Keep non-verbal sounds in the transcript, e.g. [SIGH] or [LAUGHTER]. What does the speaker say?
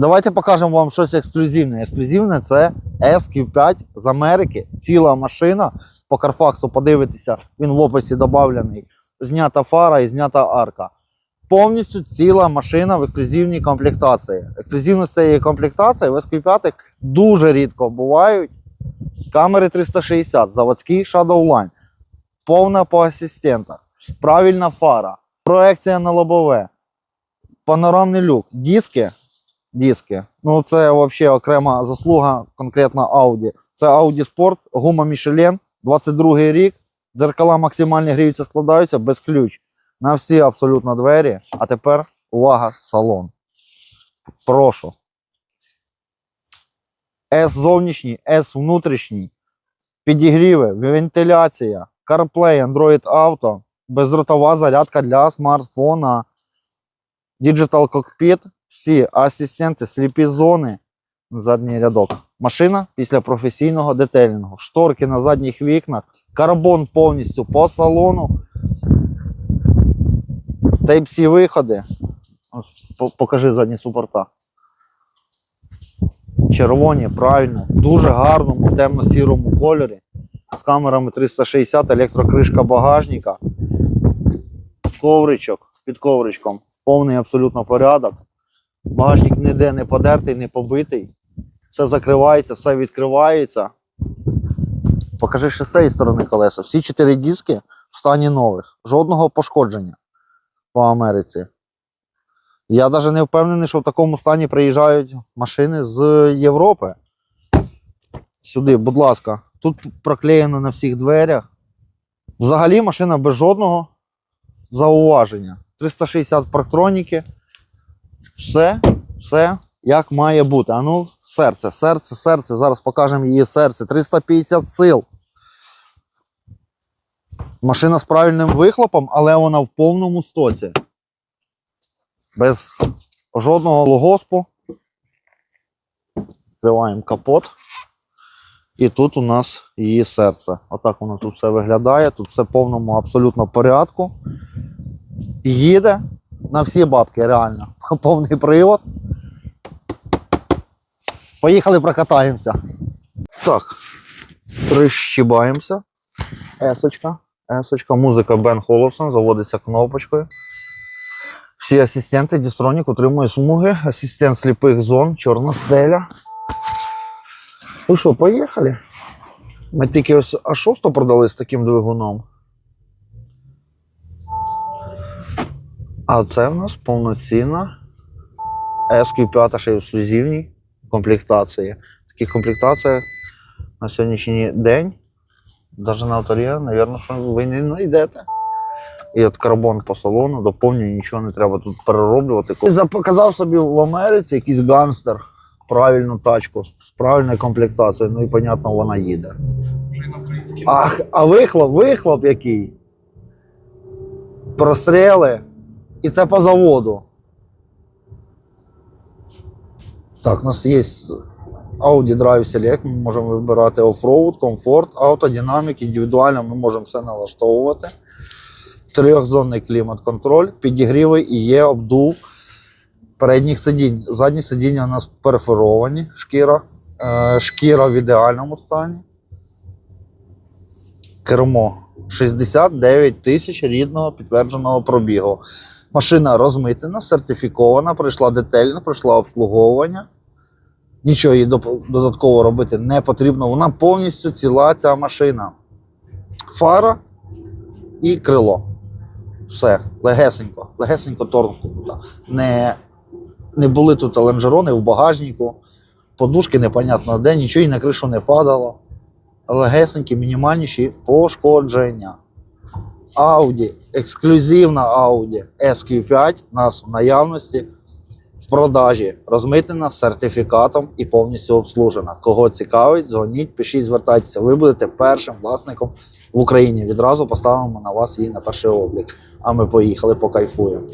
Давайте покажемо вам щось ексклюзивне. Ексклюзивне це SQ5 з Америки. Ціла машина. По Карфаксу подивитися, він в описі додавлений. Знята фара і знята арка. Повністю ціла машина в ексклюзивній комплектації. Ексклюзивність цієї комплектації в SQ5 дуже рідко бувають. Камери 360, заводський Shadowline, повна по асистентах, правильна фара, проекція на лобове, панорамний люк, диски. Диски. Ну, це взагалі окрема заслуга конкретно Audi. Це Audi Sport, гума Michelin, 22 рік. Дзеркала максимальні гріються, складаються без ключ. На всі абсолютно двері. А тепер увага, салон. Прошу. S зовнішній, S внутрішній, підігріви, вентиляція, CarPlay, Android Auto, бездротова зарядка для смартфона, Digital Cockpit, всі асистенти, сліпі зони, задній рядок. Машина після професійного детелінгу, шторки на задніх вікнах, карбон повністю по салону. Type-C виходи. Покажи задні супорта. Червоні, правильно, дуже гарному темно-сірому кольорі. З камерами 360, електрокришка багажника, ковричок під ковричком. Повний абсолютно порядок. Багажник ніде не подертий, не побитий. Все закривається, все відкривається. Покажи ще з цієї сторони колеса. Всі чотири диски в стані нових. Жодного пошкодження по Америці. Я навіть не впевнений, що в такому стані приїжджають машини з Європи. Сюди, будь ласка, тут проклеєно на всіх дверях. Взагалі машина без жодного зауваження. 360 парктроніки. Все, все як має бути. А ну, серце, серце, серце. Зараз покажемо її серце. 350 сил. Машина з правильним вихлопом, але вона в повному стоці. Без жодного логоспу. Відкриваємо капот. І тут у нас її серце. Отак воно тут все виглядає. Тут все в повному абсолютно порядку. Їде на всі бабки, реально. [LAUGHS] Повний привод. Поїхали прокатаємося. Так. Прищібаємося. Есочка. Есочка. Музика Бен Холовсон заводиться кнопочкою. Всі асистенти Дістронік отримує смуги. Асистент сліпих зон, чорна стеля. Ну що, поїхали? Ми тільки ось А6 продали з таким двигуном. А це в нас повноцінна SQ5 ще й в ексклюзивній комплектації. В таких комплектаціях на сьогоднішній день, навіть на авторі, мабуть, що ви не знайдете. І от карбон по салону, доповнює, нічого не треба тут перероблювати. Я показав собі в Америці якийсь ганстер, правильну тачку з правильною комплектацією, ну і, понятно, вона їде. Ах, а вихлоп, вихлоп який? Простріли. І це по заводу. Так, у нас є Audi Drive Select, ми можемо вибирати оффроуд, комфорт, автодинамік, індивідуально ми можемо все налаштовувати. Трьохзонний клімат-контроль, підігріви і є обдув передніх сидінь. Задні сидіння у нас перфоровані, шкіра, е, шкіра в ідеальному стані. Кермо 69 тисяч рідного підтвердженого пробігу. Машина розмитнена, сертифікована, пройшла детально, пройшла обслуговування. Нічого їй додатково робити не потрібно. Вона повністю ціла ця машина. Фара і крило. Все, легесенько, легесенько торкнуто. Не, не були тут лонжерони в багажнику, подушки непонятно де, нічого їй на кришу не падало легесенькі, мінімальніші пошкодження. Audi, ексклюзивна Audi SQ5 у нас в наявності в продажі, розмитнена сертифікатом і повністю обслужена. Кого цікавить, дзвоніть, пишіть, звертайтеся. Ви будете першим власником в Україні. Відразу поставимо на вас її на перший облік. А ми поїхали, покайфуємо.